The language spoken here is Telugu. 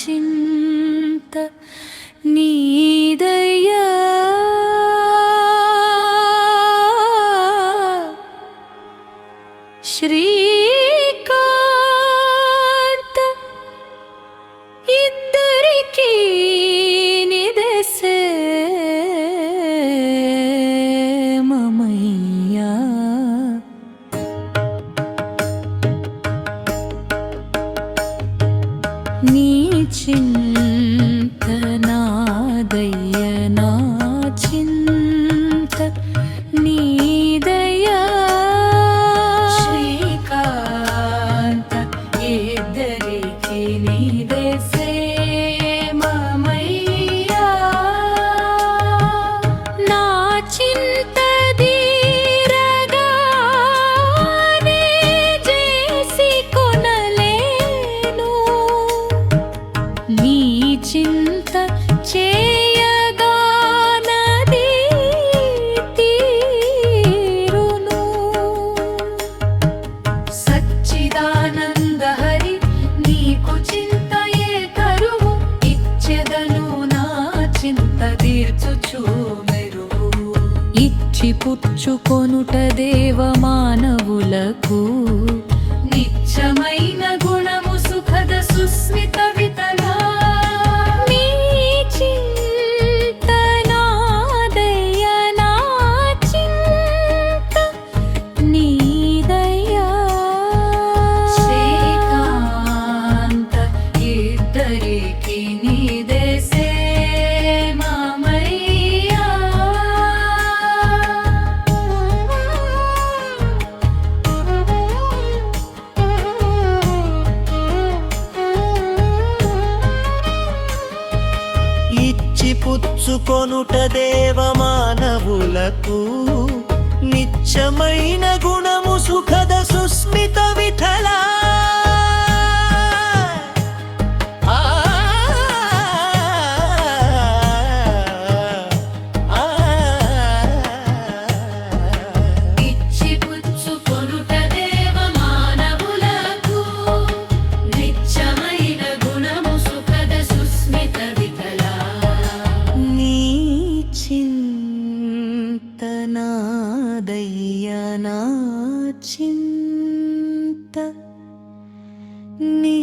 చింత నీదయ్యా నీ చింత నా చింత నీదయా శ్రీకాంత ఇద్దరికి నీదే చింత చేయగానది తీరును. సచ్చిదానంద హరి నీకు చింతయే కరువు. ఇచ్చెదను నా చింత తీర్చుచు మెరుగు. ఇచ్చి పుచ్చుకొనుట దేవ మానవులకు నిత్యమైన గు ఇచ్చి పుచ్చుకొనుట దేవమానవులకు చింతనాదయ్య నా చింత నీ